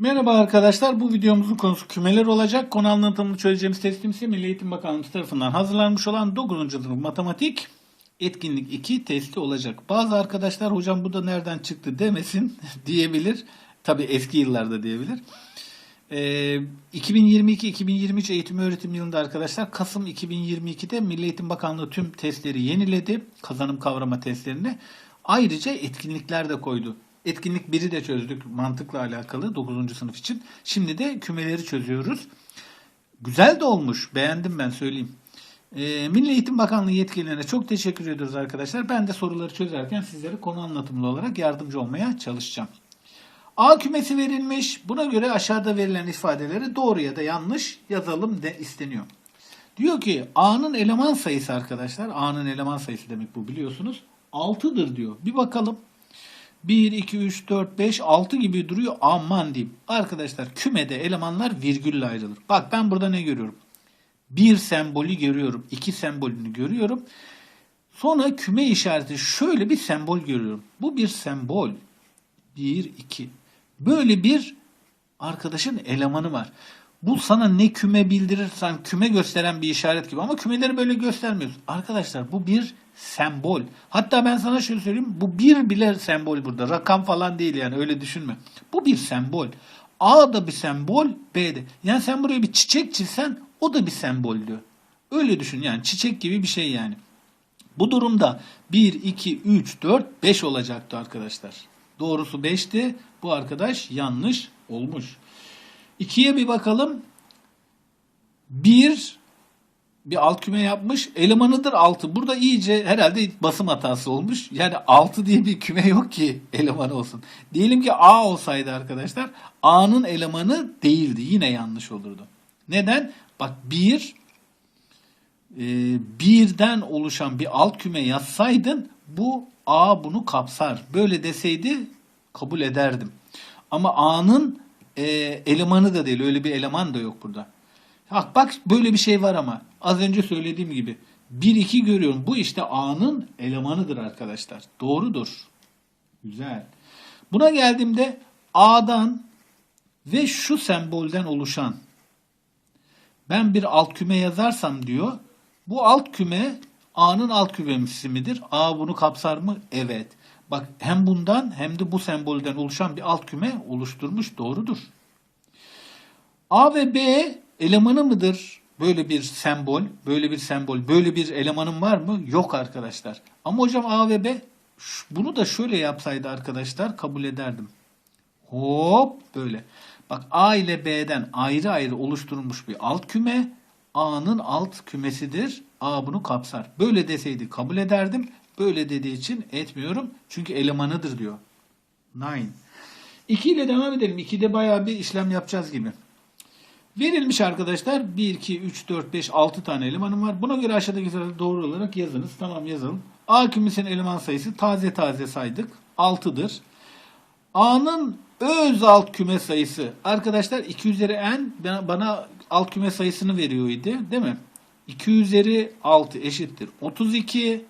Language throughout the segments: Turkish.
Merhaba arkadaşlar. Bu videomuzun konusu kümeler olacak. Konu anlatımını çözeceğimiz testim ise Milli Eğitim Bakanlığı tarafından hazırlanmış olan 9. sınıf matematik etkinlik 2 testi olacak. Bazı arkadaşlar hocam bu da nereden çıktı demesin diyebilir. Tabi eski yıllarda diyebilir. Ee, 2022-2023 eğitim öğretim yılında arkadaşlar Kasım 2022'de Milli Eğitim Bakanlığı tüm testleri yeniledi. Kazanım kavrama testlerini. Ayrıca etkinlikler de koydu. Etkinlik 1'i de çözdük mantıkla alakalı 9. sınıf için. Şimdi de kümeleri çözüyoruz. Güzel de olmuş. Beğendim ben söyleyeyim. Ee, Milli Eğitim Bakanlığı yetkililerine çok teşekkür ediyoruz arkadaşlar. Ben de soruları çözerken sizlere konu anlatımlı olarak yardımcı olmaya çalışacağım. A kümesi verilmiş. Buna göre aşağıda verilen ifadeleri doğru ya da yanlış yazalım de isteniyor. Diyor ki A'nın eleman sayısı arkadaşlar. A'nın eleman sayısı demek bu biliyorsunuz. 6'dır diyor. Bir bakalım. 1, 2, 3, 4, 5, 6 gibi duruyor. Aman diyeyim. Arkadaşlar kümede elemanlar virgülle ayrılır. Bak ben burada ne görüyorum? Bir sembolü görüyorum. iki sembolünü görüyorum. Sonra küme işareti şöyle bir sembol görüyorum. Bu bir sembol. 1, 2. Böyle bir arkadaşın elemanı var. Bu sana ne küme bildirirsen küme gösteren bir işaret gibi ama kümeleri böyle göstermiyoruz. Arkadaşlar bu bir sembol. Hatta ben sana şöyle söyleyeyim. Bu bir bile sembol burada. Rakam falan değil yani öyle düşünme. Bu bir sembol. A da bir sembol, B de. Yani sen buraya bir çiçek çizsen o da bir sembol diyor. Öyle düşün yani çiçek gibi bir şey yani. Bu durumda 1, 2, 3, 4, 5 olacaktı arkadaşlar. Doğrusu 5'ti. Bu arkadaş yanlış olmuş. 2'ye bir bakalım. 1 bir alt küme yapmış. Elemanıdır 6. Burada iyice herhalde basım hatası olmuş. Yani 6 diye bir küme yok ki elemanı olsun. Diyelim ki A olsaydı arkadaşlar A'nın elemanı değildi. Yine yanlış olurdu. Neden? Bak 1 e, birden oluşan bir alt küme yazsaydın bu A bunu kapsar. Böyle deseydi kabul ederdim. Ama A'nın e, elemanı da değil. Öyle bir eleman da yok burada. Bak, bak böyle bir şey var ama az önce söylediğim gibi 1-2 görüyorum. Bu işte A'nın elemanıdır arkadaşlar. Doğrudur. Güzel. Buna geldiğimde A'dan ve şu sembolden oluşan ben bir alt küme yazarsam diyor. Bu alt küme A'nın alt kümesi midir? A bunu kapsar mı? Evet. Bak hem bundan hem de bu sembolden oluşan bir alt küme oluşturmuş. Doğrudur. A ve B elemanı mıdır? Böyle bir sembol, böyle bir sembol, böyle bir elemanın var mı? Yok arkadaşlar. Ama hocam A ve B bunu da şöyle yapsaydı arkadaşlar kabul ederdim. Hop böyle. Bak A ile B'den ayrı ayrı oluşturulmuş bir alt küme. A'nın alt kümesidir. A bunu kapsar. Böyle deseydi kabul ederdim. Böyle dediği için etmiyorum. Çünkü elemanıdır diyor. Nine. 2 ile devam edelim. 2'de bayağı bir işlem yapacağız gibi. Verilmiş arkadaşlar 1, 2, 3, 4, 5, 6 tane elemanım var. Buna göre aşağıdaki sayıları doğru olarak yazınız. Tamam yazalım. A kümesinin eleman sayısı taze taze saydık. 6'dır. A'nın öz alt küme sayısı arkadaşlar 2 üzeri n bana alt küme sayısını veriyor idi değil mi? 2 üzeri 6 eşittir 32.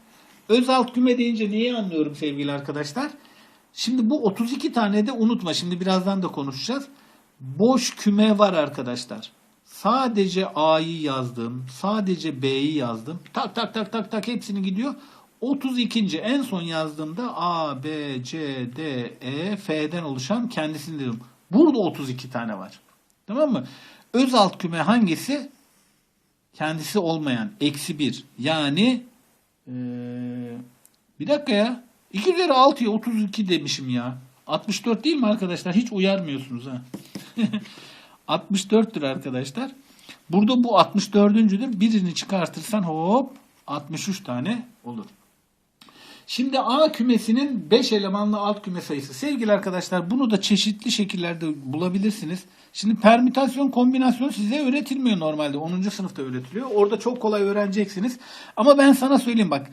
Öz alt küme deyince neyi anlıyorum sevgili arkadaşlar? Şimdi bu 32 tane de unutma. Şimdi birazdan da konuşacağız. Boş küme var arkadaşlar. Sadece A'yı yazdım. Sadece B'yi yazdım. Tak tak tak tak tak hepsini gidiyor. 32. en son yazdığımda A, B, C, D, E, F'den oluşan kendisini dedim. Burada 32 tane var. Tamam mı? Öz alt küme hangisi? Kendisi olmayan. Eksi 1. Yani ee, bir dakika ya. 2 üzeri 6'ya 32 demişim ya. 64 değil mi arkadaşlar? Hiç uyarmıyorsunuz ha. 64'tür arkadaşlar. Burada bu 64'üncüdür. Birini çıkartırsan hop 63 tane olur. Şimdi A kümesinin 5 elemanlı alt küme sayısı. Sevgili arkadaşlar bunu da çeşitli şekillerde bulabilirsiniz. Şimdi permütasyon, kombinasyon size öğretilmiyor normalde. 10. sınıfta öğretiliyor. Orada çok kolay öğreneceksiniz. Ama ben sana söyleyeyim bak.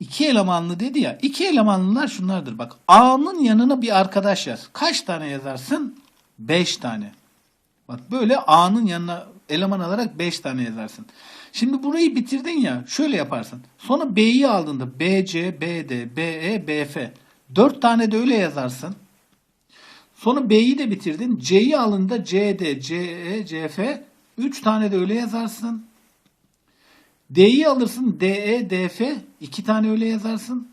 İki elemanlı dedi ya. İki elemanlılar şunlardır bak. A'nın yanına bir arkadaş yaz. Kaç tane yazarsın? 5 tane. Bak böyle A'nın yanına eleman alarak 5 tane yazarsın. Şimdi burayı bitirdin ya şöyle yaparsın. Sonra B'yi aldığında BC, BD, BE, BF. 4 tane de öyle yazarsın. Sonra B'yi de bitirdin. C'yi alın da CD, CE, CF 3 tane de öyle yazarsın. D'yi alırsın DE, DF 2 tane öyle yazarsın.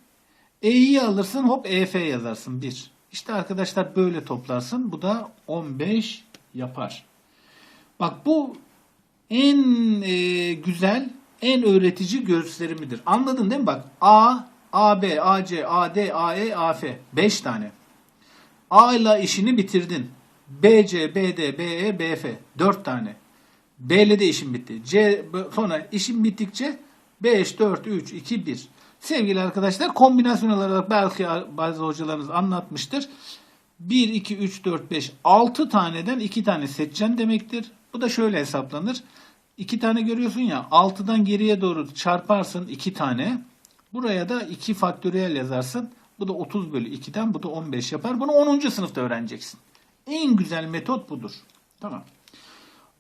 E'yi alırsın hop EF yazarsın 1. İşte arkadaşlar böyle toplarsın. Bu da 15 yapar. Bak bu en e, güzel, en öğretici gösterimidir. Anladın değil mi? Bak A, AB, AC, AD, AE, AF 5 tane. A ile işini bitirdin. BC, BD, BE, BF 4 tane. B ile de işin bitti. C sonra işin bittikçe 5, 4, 3, 2, 1. Sevgili arkadaşlar kombinasyon olarak belki bazı hocalarınız anlatmıştır. 1, 2, 3, 4, 5, 6 taneden 2 tane seçeceksin demektir. Bu da şöyle hesaplanır. 2 tane görüyorsun ya 6'dan geriye doğru çarparsın 2 tane. Buraya da 2 faktöriyel yazarsın. Bu da 30 bölü 2'den bu da 15 yapar. Bunu 10. sınıfta öğreneceksin. En güzel metot budur. Tamam.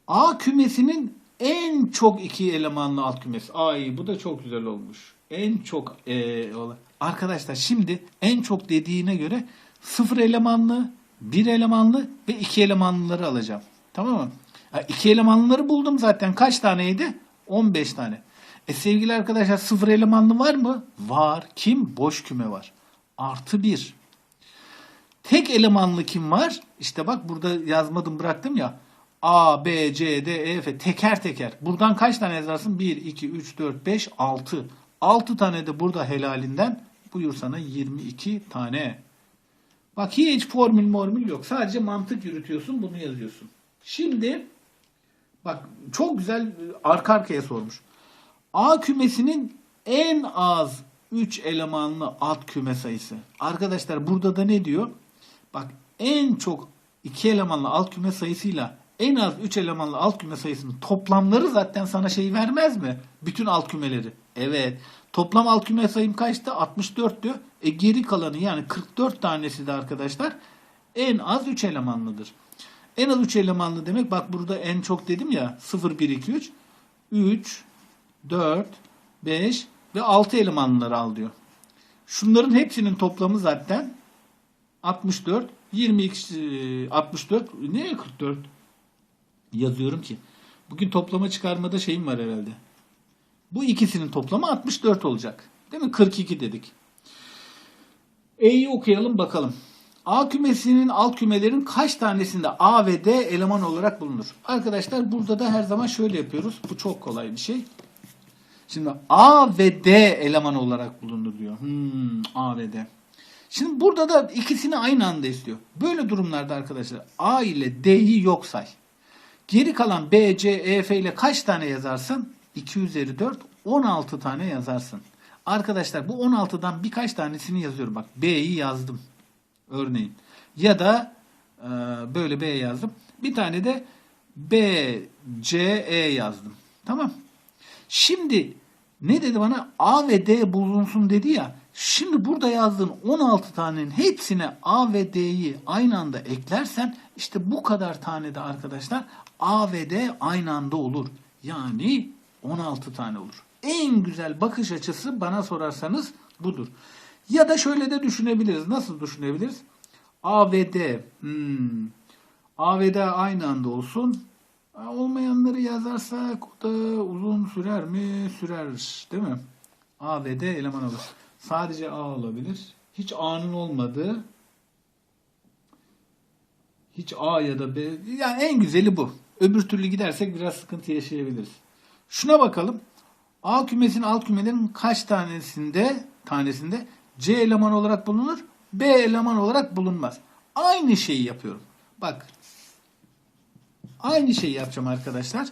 A kümesinin en çok iki elemanlı alt kümesi. Ay bu da çok güzel olmuş. En çok e. Arkadaşlar şimdi en çok dediğine göre sıfır elemanlı, bir elemanlı ve iki elemanlıları alacağım. Tamam mı? Ha, iki elemanlıları buldum zaten. Kaç taneydi? 15 tane. E sevgili arkadaşlar sıfır elemanlı var mı? Var. Kim? Boş küme var. Artı bir. Tek elemanlı kim var? İşte bak burada yazmadım bıraktım ya. A, B, C, D, E, F teker teker. Buradan kaç tane yazarsın? 1, 2, 3, 4, 5, 6. 6 tane de burada helalinden. Buyur sana 22 tane. Bak hiç formül formül yok. Sadece mantık yürütüyorsun bunu yazıyorsun. Şimdi bak çok güzel arka arkaya sormuş. A kümesinin en az 3 elemanlı alt küme sayısı. Arkadaşlar burada da ne diyor? Bak en çok 2 elemanlı alt küme sayısıyla en az 3 elemanlı alt küme sayısının toplamları zaten sana şey vermez mi? Bütün alt kümeleri. Evet. Toplam alt küme sayım kaçtı? 64'tü. E geri kalanı yani 44 tanesi de arkadaşlar en az 3 elemanlıdır. En az 3 elemanlı demek bak burada en çok dedim ya 0, 1, 2, 3. 3, 4, 5 ve 6 elemanlıları al diyor. Şunların hepsinin toplamı zaten 64, 22, 64, ne 44? Yazıyorum ki. Bugün toplama çıkarmada şeyim var herhalde. Bu ikisinin toplamı 64 olacak. Değil mi? 42 dedik. E'yi okuyalım bakalım. A kümesinin alt kümelerin kaç tanesinde A ve D eleman olarak bulunur? Arkadaşlar burada da her zaman şöyle yapıyoruz. Bu çok kolay bir şey. Şimdi A ve D eleman olarak bulunur diyor. Hmm, A ve D. Şimdi burada da ikisini aynı anda istiyor. Böyle durumlarda arkadaşlar A ile D'yi yok say. Geri kalan B, C, E, F ile kaç tane yazarsın? 2 üzeri 4, 16 tane yazarsın. Arkadaşlar bu 16'dan birkaç tanesini yazıyorum. Bak B'yi yazdım. Örneğin. Ya da e, böyle B yazdım. Bir tane de B, C, E yazdım. Tamam. Şimdi ne dedi bana? A ve D bulunsun dedi ya. Şimdi burada yazdığın 16 tanenin hepsine A ve D'yi aynı anda eklersen işte bu kadar tane de arkadaşlar A ve D aynı anda olur. Yani 16 tane olur. En güzel bakış açısı bana sorarsanız budur. Ya da şöyle de düşünebiliriz. Nasıl düşünebiliriz? A ve D. Hmm. A ve D aynı anda olsun. Olmayanları yazarsak o da uzun sürer mi? Sürer değil mi? A ve D eleman olur. Sadece A olabilir. Hiç A'nın olmadığı hiç A ya da B. Yani en güzeli bu. Öbür türlü gidersek biraz sıkıntı yaşayabiliriz. Şuna bakalım. A kümesinin alt kümelerin kaç tanesinde tanesinde C eleman olarak bulunur, B eleman olarak bulunmaz. Aynı şeyi yapıyorum. Bak. Aynı şeyi yapacağım arkadaşlar.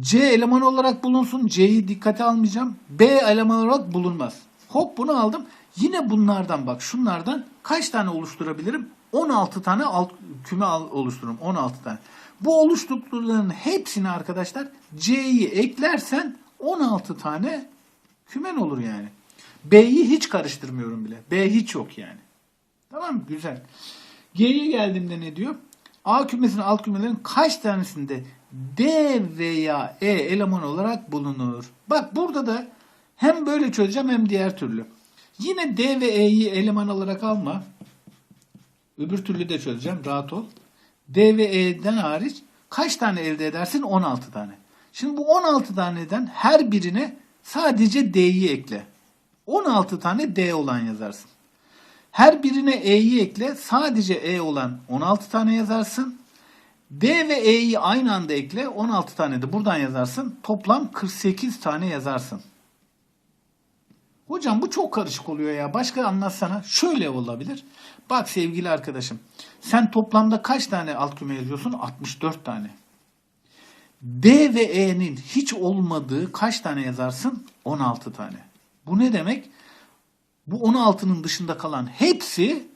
C eleman olarak bulunsun. C'yi dikkate almayacağım. B eleman olarak bulunmaz. Hop bunu aldım. Yine bunlardan bak şunlardan kaç tane oluşturabilirim? 16 tane alt küme oluştururum. 16 tane. Bu oluşturduklarının hepsini arkadaşlar C'yi eklersen 16 tane kümen olur yani. B'yi hiç karıştırmıyorum bile. B hiç yok yani. Tamam mı? Güzel. G'ye geldiğimde ne diyor? A kümesinin alt kümelerin kaç tanesinde D veya E eleman olarak bulunur? Bak burada da hem böyle çözeceğim hem diğer türlü. Yine D ve E'yi eleman olarak alma. Öbür türlü de çözeceğim. Rahat ol. D ve E'den hariç kaç tane elde edersin? 16 tane. Şimdi bu 16 taneden her birine sadece D'yi ekle. 16 tane D olan yazarsın. Her birine E'yi ekle. Sadece E olan 16 tane yazarsın. D ve E'yi aynı anda ekle. 16 tane de buradan yazarsın. Toplam 48 tane yazarsın. Hocam bu çok karışık oluyor ya. Başka anlatsana. Şöyle olabilir. Bak sevgili arkadaşım. Sen toplamda kaç tane alt küme yazıyorsun? 64 tane. D ve E'nin hiç olmadığı kaç tane yazarsın? 16 tane. Bu ne demek? Bu 16'nın dışında kalan hepsi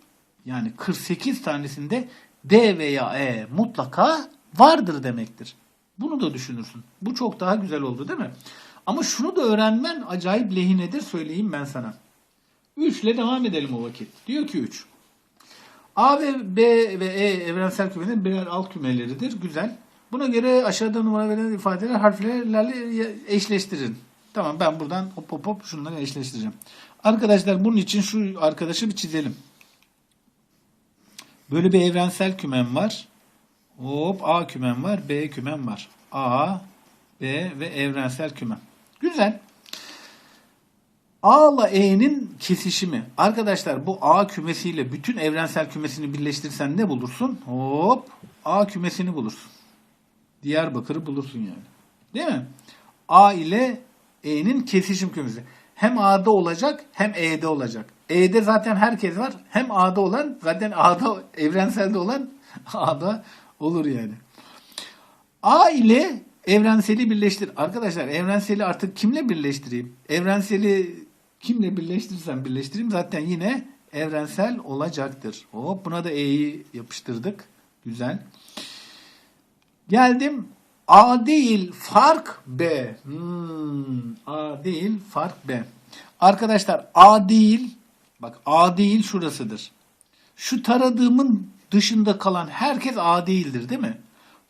yani 48 tanesinde D veya E mutlaka vardır demektir. Bunu da düşünürsün. Bu çok daha güzel oldu değil mi? Ama şunu da öğrenmen acayip lehinedir söyleyeyim ben sana. 3 ile devam edelim o vakit. Diyor ki 3. A ve B ve E evrensel kümenin birer alt kümeleridir. Güzel. Buna göre aşağıda numara verilen ifadeler harflerle eşleştirin. Tamam ben buradan hop hop hop şunları eşleştireceğim. Arkadaşlar bunun için şu arkadaşı bir çizelim. Böyle bir evrensel kümem var. Hop A kümem var, B kümem var. A, B ve evrensel kümem. Güzel. A ile E'nin kesişimi. Arkadaşlar bu A kümesiyle bütün evrensel kümesini birleştirsen ne bulursun? Hop A kümesini bulursun. Diyarbakır'ı bulursun yani. Değil mi? A ile E'nin kesişim kümesi. Hem A'da olacak hem E'de olacak. E'de zaten herkes var. Hem A'da olan zaten A'da evrenselde olan A'da olur yani. A ile evrenseli birleştir. Arkadaşlar evrenseli artık kimle birleştireyim? Evrenseli kimle birleştirirsem birleştireyim zaten yine evrensel olacaktır. Hop buna da E'yi yapıştırdık. Güzel. Geldim. A değil fark B. Hmm, A değil fark B. Arkadaşlar A değil bak A değil şurasıdır. Şu taradığımın dışında kalan herkes A değildir değil mi?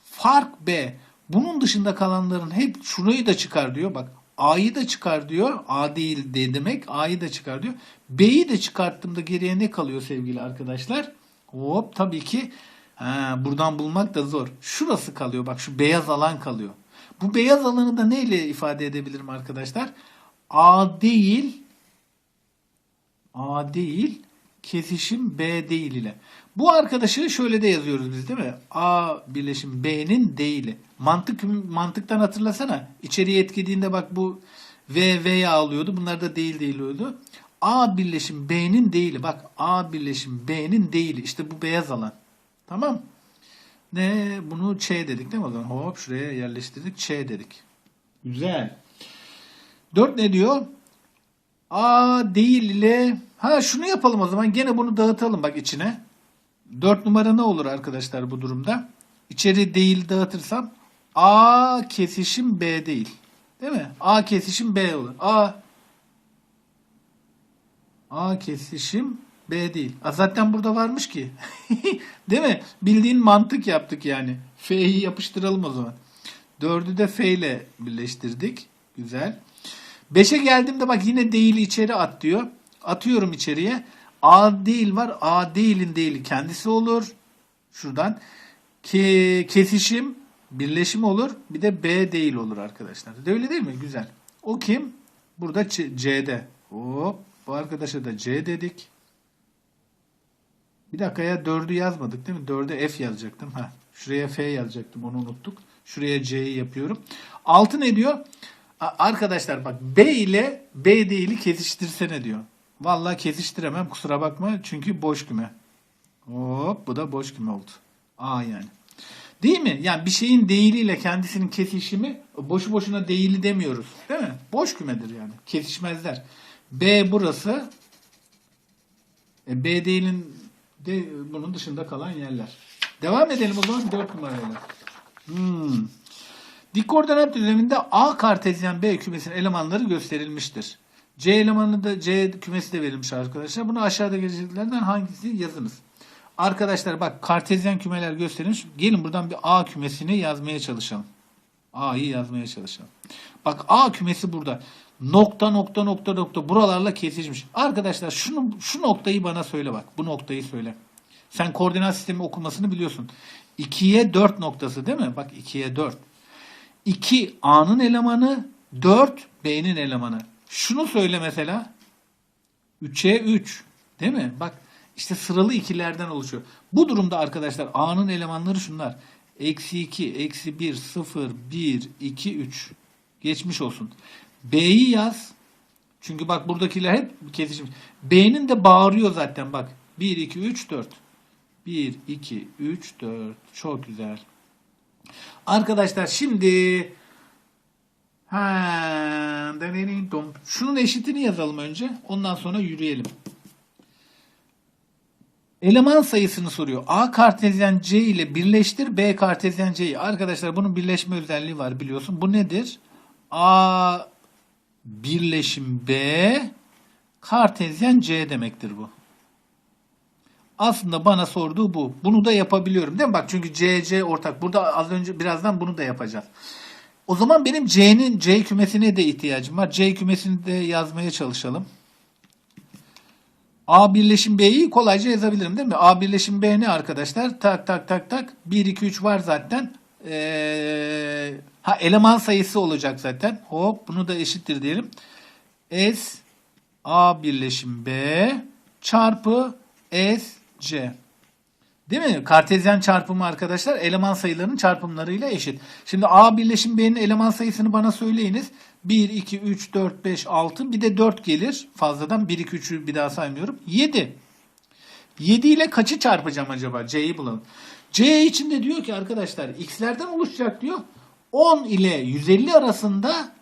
Fark B. Bunun dışında kalanların hep şurayı da çıkar diyor. Bak A'yı da çıkar diyor. A değil de demek. A'yı da çıkar diyor. B'yi de çıkarttığımda geriye ne kalıyor sevgili arkadaşlar? Hop tabii ki ha, buradan bulmak da zor. Şurası kalıyor. Bak şu beyaz alan kalıyor. Bu beyaz alanı da neyle ifade edebilirim arkadaşlar? A değil A değil kesişim B değil ile. Bu arkadaşı şöyle de yazıyoruz biz değil mi? A birleşim B'nin değili. Mantık mantıktan hatırlasana. İçeriye etkilediğinde bak bu V veya alıyordu. Bunlar da değil değil oluyordu. A birleşim B'nin değili. Bak A birleşim B'nin değili. İşte bu beyaz alan. Tamam. Ne? Bunu Ç dedik değil mi o zaman? Hop şuraya yerleştirdik. Ç dedik. Güzel. 4 ne diyor? A değil ile ha şunu yapalım o zaman. Gene bunu dağıtalım bak içine. 4 numara ne olur arkadaşlar bu durumda? İçeri değil dağıtırsam A kesişim B değil. Değil mi? A kesişim B olur. A A kesişim B değil. A zaten burada varmış ki. değil mi? Bildiğin mantık yaptık yani. F'yi yapıştıralım o zaman. 4'ü de F ile birleştirdik. Güzel. 5'e geldiğimde bak yine değili içeri at diyor. Atıyorum içeriye. A değil var. A değilin değili kendisi olur. Şuradan. Ke kesişim birleşim olur. Bir de B değil olur arkadaşlar. De öyle değil mi? Güzel. O kim? Burada Ç- C'de. Hop. Bu arkadaşa da C dedik. Bir dakika ya 4'ü yazmadık değil mi? 4'e F yazacaktım. Ha, şuraya F yazacaktım. Onu unuttuk. Şuraya C'yi yapıyorum. 6 ne diyor? Arkadaşlar bak B ile B değili kesiştirsene diyor. Vallahi kesiştiremem kusura bakma çünkü boş küme. Hop bu da boş küme oldu. A yani. Değil mi? Yani bir şeyin değiliyle kendisinin kesişimi boşu boşuna değili demiyoruz. Değil mi? Boş kümedir yani. Kesişmezler. B burası. E, B değilin de bunun dışında kalan yerler. Devam edelim o zaman 4 numarayla. Hmm. Dik koordinat düzleminde A kartezyen B kümesinin elemanları gösterilmiştir. C elemanı da C kümesi de verilmiş arkadaşlar. Bunu aşağıda geleceklerden hangisi yazınız? Arkadaşlar bak kartezyen kümeler gösterilmiş. Gelin buradan bir A kümesini yazmaya çalışalım. A'yı yazmaya çalışalım. Bak A kümesi burada. Nokta nokta nokta nokta buralarla kesişmiş. Arkadaşlar şunu şu noktayı bana söyle bak. Bu noktayı söyle. Sen koordinat sistemi okumasını biliyorsun. 2'ye 4 noktası değil mi? Bak 2'ye 4. 2 A'nın elemanı, 4 B'nin elemanı. Şunu söyle mesela. 3'e 3. Değil mi? Bak işte sıralı ikilerden oluşuyor. Bu durumda arkadaşlar A'nın elemanları şunlar. Eksi 2, eksi 1, 0, 1, 2, 3. Geçmiş olsun. B'yi yaz. Çünkü bak buradakiler hep kesişmiş. B'nin de bağırıyor zaten bak. 1, 2, 3, 4. 1, 2, 3, 4. Çok güzel. Arkadaşlar şimdi ha, şunun eşitini yazalım önce. Ondan sonra yürüyelim. Eleman sayısını soruyor. A kartezyen C ile birleştir B kartezyen C'yi. Arkadaşlar bunun birleşme özelliği var biliyorsun. Bu nedir? A birleşim B kartezyen C demektir bu. Aslında bana sorduğu bu. Bunu da yapabiliyorum değil mi? Bak çünkü C, C ortak. Burada az önce birazdan bunu da yapacağız. O zaman benim C'nin C kümesine de ihtiyacım var. C kümesini de yazmaya çalışalım. A birleşim B'yi kolayca yazabilirim değil mi? A birleşim B ne arkadaşlar? Tak tak tak tak. 1, 2, 3 var zaten. Ee, ha eleman sayısı olacak zaten. Hop bunu da eşittir diyelim. S A birleşim B çarpı S C. Değil mi? Kartezyen çarpımı arkadaşlar eleman sayılarının çarpımlarıyla eşit. Şimdi A birleşim B'nin eleman sayısını bana söyleyiniz. 1, 2, 3, 4, 5, 6 bir de 4 gelir fazladan. 1, 2, 3'ü bir daha saymıyorum. 7. 7 ile kaçı çarpacağım acaba? C'yi bulalım. C için de diyor ki arkadaşlar x'lerden oluşacak diyor. 10 ile 150 arasında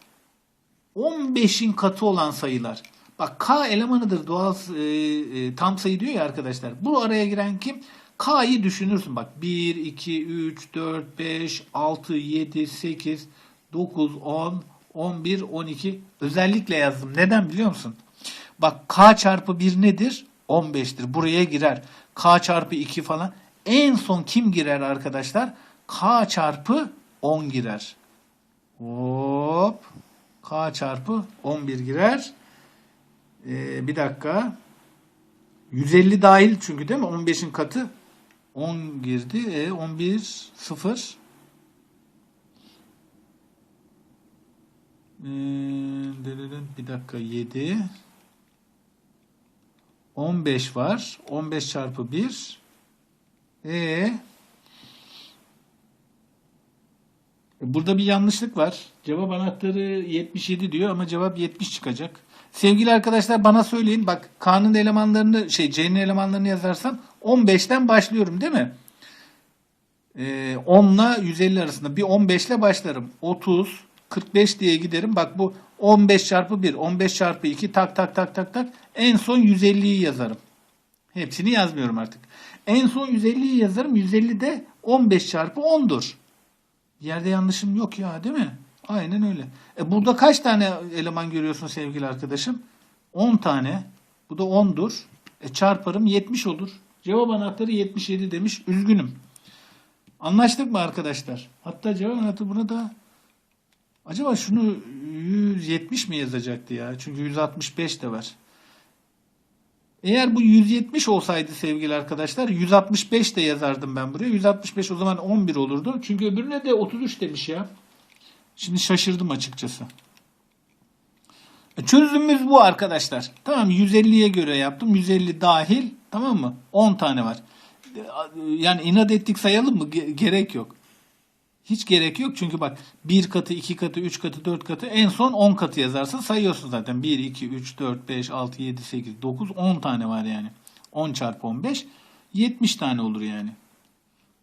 15'in katı olan sayılar. Bak k elemanıdır doğal e, e, tam sayı diyor ya arkadaşlar. Bu araya giren kim? K'yı düşünürsün bak. 1, 2, 3, 4, 5, 6, 7, 8, 9, 10, 11, 12 özellikle yazdım. Neden biliyor musun? Bak K çarpı 1 nedir? 15'tir. Buraya girer. K çarpı 2 falan. En son kim girer arkadaşlar? K çarpı 10 girer. Hop. K çarpı 11 girer. Ee, bir dakika. 150 dahil çünkü değil mi? 15'in katı. 10 girdi. E, 11 0. Ee, bir dakika 7. 15 var. 15 çarpı 1. E Burada bir yanlışlık var. Cevap anahtarı 77 diyor ama cevap 70 çıkacak. Sevgili arkadaşlar bana söyleyin. Bak K'nın elemanlarını şey C'nin elemanlarını yazarsam 15'ten başlıyorum değil mi? Ee, 10 ile 150 arasında bir 15 ile başlarım. 30, 45 diye giderim. Bak bu 15 çarpı 1, 15 çarpı 2 tak tak tak tak tak. En son 150'yi yazarım. Hepsini yazmıyorum artık. En son 150'yi yazarım. 150 de 15 çarpı 10'dur. Yerde yanlışım yok ya değil mi? Aynen öyle. E burada kaç tane eleman görüyorsun sevgili arkadaşım? 10 tane. Bu da 10'dur. E çarparım 70 olur. Cevap anahtarı 77 demiş. Üzgünüm. Anlaştık mı arkadaşlar? Hatta cevap anahtarı buna da acaba şunu 170 mi yazacaktı ya? Çünkü 165 de var. Eğer bu 170 olsaydı sevgili arkadaşlar 165 de yazardım ben buraya. 165 o zaman 11 olurdu. Çünkü öbürüne de 33 demiş ya. Şimdi şaşırdım açıkçası. Çözümümüz bu arkadaşlar. Tamam 150'ye göre yaptım. 150 dahil tamam mı? 10 tane var. Yani inat ettik sayalım mı? Gerek yok. Hiç gerek yok çünkü bak 1 katı, 2 katı, 3 katı, 4 katı en son 10 katı yazarsın sayıyorsun zaten. 1, 2, 3, 4, 5, 6, 7, 8, 9, 10 tane var yani. 10 çarpı 15 70 tane olur yani.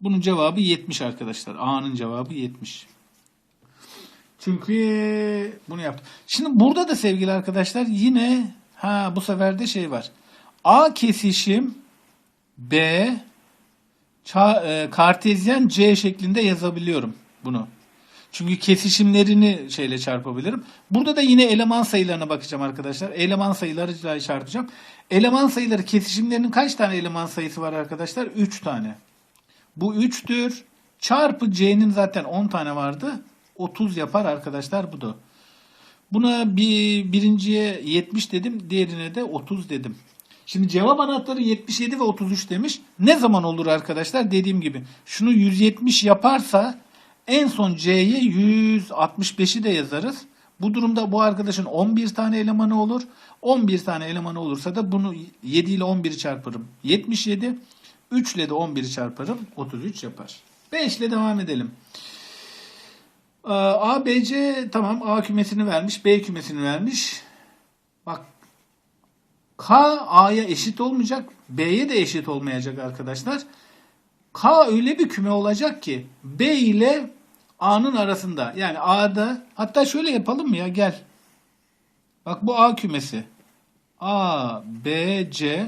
Bunun cevabı 70 arkadaşlar. A'nın cevabı 70. Çünkü bunu yaptım. Şimdi burada da sevgili arkadaşlar yine ha bu sefer de şey var. A kesişim B e, kartezyen C şeklinde yazabiliyorum bunu. Çünkü kesişimlerini şeyle çarpabilirim. Burada da yine eleman sayılarına bakacağım arkadaşlar. Eleman sayıları çarpacağım. Eleman sayıları kesişimlerinin kaç tane eleman sayısı var arkadaşlar? 3 tane. Bu 3'tür. Çarpı C'nin zaten 10 tane vardı. 30 yapar arkadaşlar bu da. Buna bir, birinciye 70 dedim. Diğerine de 30 dedim. Şimdi cevap anahtarı 77 ve 33 demiş. Ne zaman olur arkadaşlar? Dediğim gibi şunu 170 yaparsa en son C'ye 165'i de yazarız. Bu durumda bu arkadaşın 11 tane elemanı olur. 11 tane elemanı olursa da bunu 7 ile 11'i çarparım. 77. 3 ile de 11'i çarparım. 33 yapar. 5 ile devam edelim. Ee, A, B, C tamam A kümesini vermiş. B kümesini vermiş. Bak K A'ya eşit olmayacak. B'ye de eşit olmayacak arkadaşlar. K öyle bir küme olacak ki B ile A'nın arasında. Yani A'da hatta şöyle yapalım mı ya gel. Bak bu A kümesi. A, B, C.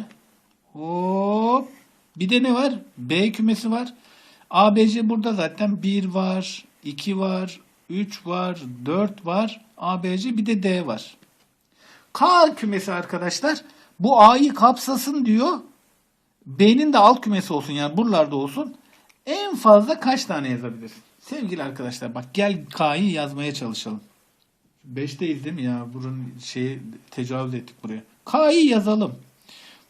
Hop. Bir de ne var? B kümesi var. A, B, C burada zaten 1 var, 2 var, 3 var, 4 var. A, B, C bir de D var. K kümesi arkadaşlar bu A'yı kapsasın diyor. B'nin de alt kümesi olsun yani buralarda olsun. En fazla kaç tane yazabilir? Sevgili arkadaşlar bak gel K'yı yazmaya çalışalım. 5'teyiz değil mi ya? Bunun şeyi tecavüz ettik buraya. K'yı yazalım.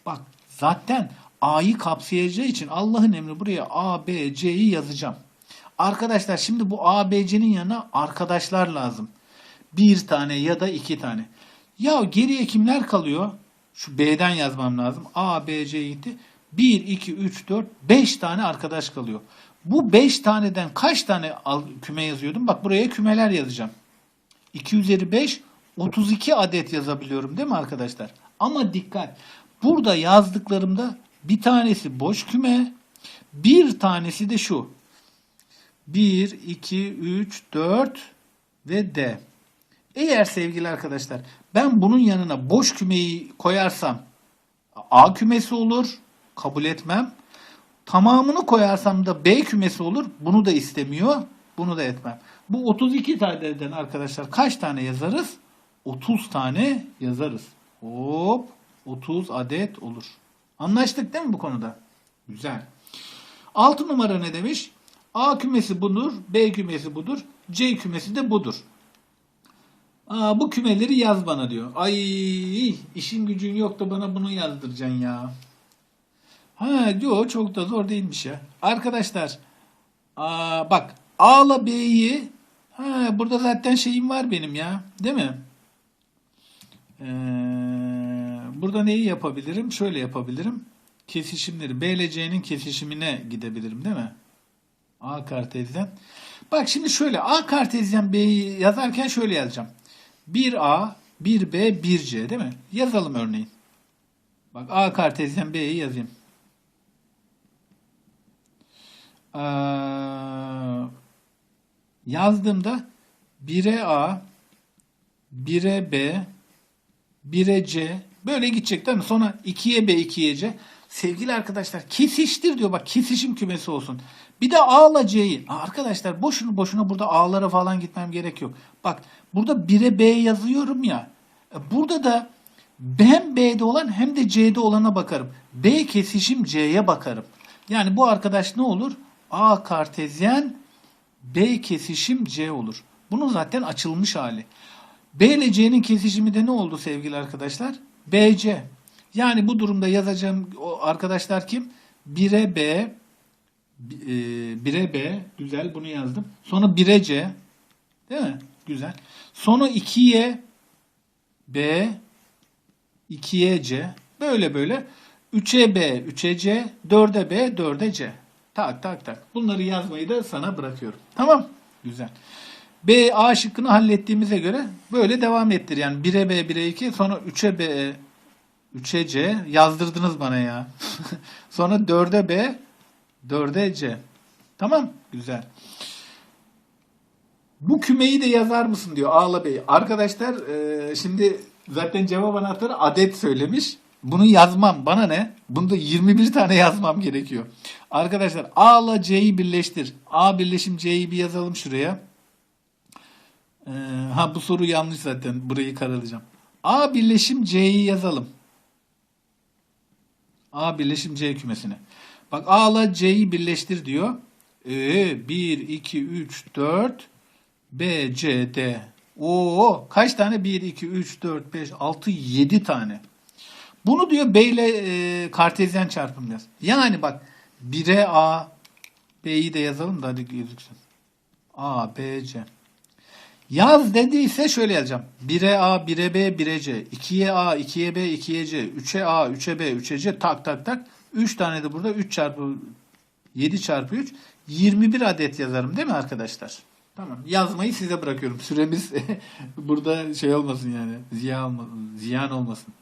Bak zaten A'yı kapsayacağı için Allah'ın emri buraya A, B, C'yi yazacağım. Arkadaşlar şimdi bu A, B, C'nin yanına arkadaşlar lazım. Bir tane ya da iki tane. Ya geriye kimler kalıyor? Şu B'den yazmam lazım. A, B, C gitti. 1, 2, 3, 4, 5 tane arkadaş kalıyor. Bu 5 taneden kaç tane küme yazıyordum? Bak buraya kümeler yazacağım. 2 üzeri 5, 32 adet yazabiliyorum değil mi arkadaşlar? Ama dikkat. Burada yazdıklarımda bir tanesi boş küme, bir tanesi de şu. 1, 2, 3, 4 ve D. Eğer sevgili arkadaşlar ben bunun yanına boş kümeyi koyarsam A kümesi olur. Kabul etmem. Tamamını koyarsam da B kümesi olur. Bunu da istemiyor. Bunu da etmem. Bu 32 taneden arkadaşlar kaç tane yazarız? 30 tane yazarız. Hop 30 adet olur. Anlaştık değil mi bu konuda? Güzel. 6 numara ne demiş? A kümesi budur, B kümesi budur, C kümesi de budur. Aa, bu kümeleri yaz bana diyor. Ay işin gücün yok da bana bunu yazdıracaksın ya. Ha diyor çok da zor değilmiş ya. Arkadaşlar aa, bak A ile B'yi ha, burada zaten şeyim var benim ya. Değil mi? Ee, burada neyi yapabilirim? Şöyle yapabilirim. Kesişimleri. B ile C'nin kesişimine gidebilirim değil mi? A kartezyen. Bak şimdi şöyle A kartezyen B'yi yazarken şöyle yazacağım. 1A, 1B, 1C değil mi? Yazalım örneğin. Bak A kartezyen B'yi yazayım. Ee, yazdığımda 1'e A, 1'e B, 1'e C böyle gidecek değil mi? Sonra 2'ye B, 2'ye C. Sevgili arkadaşlar kesiştir diyor bak kesişim kümesi olsun. Bir de A ile C'yi. Arkadaşlar boşuna boşuna burada A'lara falan gitmem gerek yok. Bak burada 1'e B yazıyorum ya. E, Burada da hem B'de olan hem de C'de olana bakarım. B kesişim C'ye bakarım. Yani bu arkadaş ne olur? A kartezyen B kesişim C olur. Bunun zaten açılmış hali. B ile C'nin kesişimi de ne oldu sevgili arkadaşlar? BC. Yani bu durumda yazacağım o arkadaşlar kim? 1'e B, e, 1'e B, güzel bunu yazdım. Sonra 1'e C, değil mi? Güzel. Sonra 2'ye B, 2'ye C, böyle böyle. 3'e B, 3'e C, 4'e B, 4'e C. Tak tak tak. Bunları yazmayı da sana bırakıyorum. Tamam. Güzel. B, A şıkkını hallettiğimize göre böyle devam ettir. Yani 1'e B, 1'e 2, sonra 3'e B, 3'e C yazdırdınız bana ya. sonra 4'e B, 4'e C. Tamam. Güzel. Bu kümeyi de yazar mısın diyor Ağla Bey. Arkadaşlar e, şimdi zaten cevap anahtarı adet söylemiş. Bunu yazmam. Bana ne? Bunda 21 tane yazmam gerekiyor. Arkadaşlar A ile C'yi birleştir. A birleşim C'yi bir yazalım şuraya. Ee, ha bu soru yanlış zaten. Burayı karalayacağım. A birleşim C'yi yazalım. A birleşim C kümesine. Bak A ile C'yi birleştir diyor. Ee, 1, 2, 3, 4, B, C, D. Oo, kaç tane? 1, 2, 3, 4, 5, 6, 7 tane. Bunu diyor B ile e, kartezyen çarpım yaz. Yani bak 1'e A B'yi de yazalım da hadi gözüksün. A, B, C. Yaz dediyse şöyle yazacağım. 1'e A, 1'e B, 1'e C. 2'ye A, 2'ye B, 2'ye C. 3'e A, 3'e B, 3'e C. Tak tak tak. 3 tane de burada 3 çarpı 7 çarpı 3. 21 adet yazarım değil mi arkadaşlar? Tamam. Yazmayı size bırakıyorum. Süremiz burada şey olmasın yani. Ziyan olmasın. Ziyan olmasın.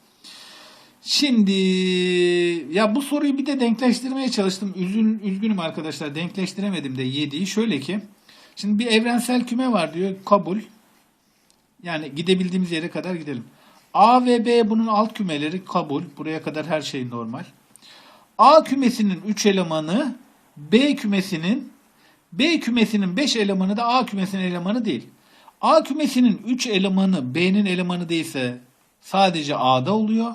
Şimdi ya bu soruyu bir de denkleştirmeye çalıştım. Üzün, üzgünüm arkadaşlar. Denkleştiremedim de 7'yi. Şöyle ki şimdi bir evrensel küme var diyor. Kabul. Yani gidebildiğimiz yere kadar gidelim. A ve B bunun alt kümeleri kabul. Buraya kadar her şey normal. A kümesinin 3 elemanı B kümesinin B kümesinin 5 elemanı da A kümesinin elemanı değil. A kümesinin 3 elemanı B'nin elemanı değilse sadece A'da oluyor.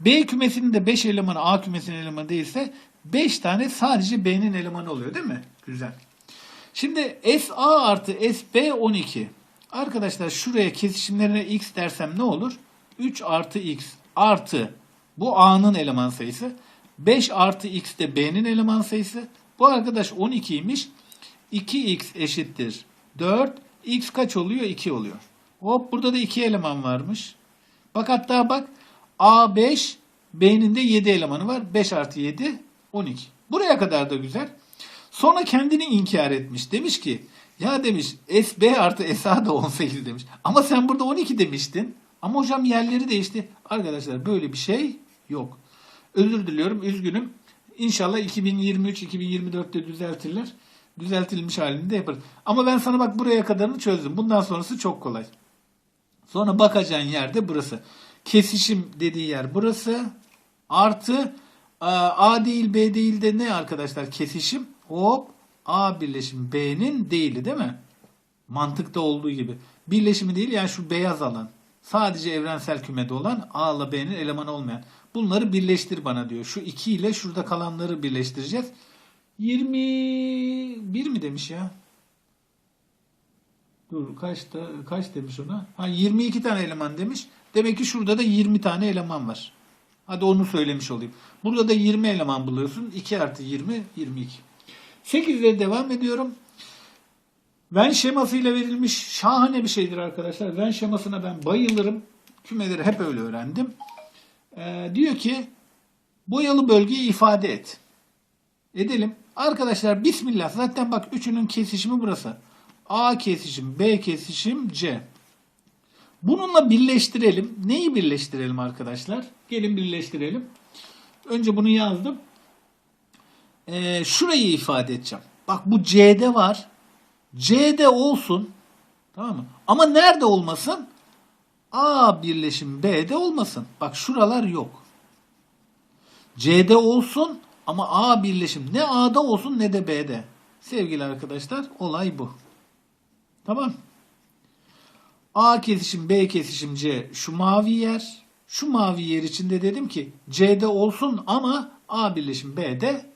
B kümesinin de 5 elemanı A kümesinin elemanı değilse 5 tane sadece B'nin elemanı oluyor değil mi? Güzel. Şimdi SA artı SB 12. Arkadaşlar şuraya kesişimlerine x dersem ne olur? 3 artı x artı bu A'nın eleman sayısı. 5 artı x de B'nin eleman sayısı. Bu arkadaş 12'ymiş. 2x eşittir 4. x kaç oluyor? 2 oluyor. Hop burada da 2 eleman varmış. Bak hatta bak A 5 B'nin de 7 elemanı var. 5 artı 7 12. Buraya kadar da güzel. Sonra kendini inkar etmiş. Demiş ki ya demiş SB artı SA da 18 demiş. Ama sen burada 12 demiştin. Ama hocam yerleri değişti. Arkadaşlar böyle bir şey yok. Özür diliyorum. Üzgünüm. İnşallah 2023-2024'te düzeltirler. Düzeltilmiş halini de yaparız. Ama ben sana bak buraya kadarını çözdüm. Bundan sonrası çok kolay. Sonra bakacağın yerde burası. Kesişim dediği yer burası. Artı A A değil B değil de ne arkadaşlar kesişim? Hop A birleşim B'nin değili değil mi? Mantıkta olduğu gibi. Birleşimi değil yani şu beyaz alan. Sadece evrensel kümede olan A ile B'nin elemanı olmayan. Bunları birleştir bana diyor. Şu 2 ile şurada kalanları birleştireceğiz. 21 mi demiş ya? Dur kaçta kaç demiş ona? Ha 22 tane eleman demiş. Demek ki şurada da 20 tane eleman var. Hadi onu söylemiş olayım. Burada da 20 eleman buluyorsun. 2 artı 20 22. 8 ile devam ediyorum. Venn şemasıyla verilmiş şahane bir şeydir arkadaşlar. Venn şemasına ben bayılırım. Kümeleri hep öyle öğrendim. Ee, diyor ki boyalı bölgeyi ifade et. Edelim. Arkadaşlar bismillah. Zaten bak üçünün kesişimi burası. A kesişim, B kesişim, C. Bununla birleştirelim. Neyi birleştirelim arkadaşlar? Gelin birleştirelim. Önce bunu yazdım. Ee, şurayı ifade edeceğim. Bak bu C'de var. C'de olsun. Tamam mı? Ama nerede olmasın? A birleşim B'de olmasın. Bak şuralar yok. C'de olsun ama A birleşim ne A'da olsun ne de B'de. Sevgili arkadaşlar olay bu. Tamam. A kesişim B kesişim C şu mavi yer. Şu mavi yer içinde dedim ki C'de olsun ama A birleşim B'de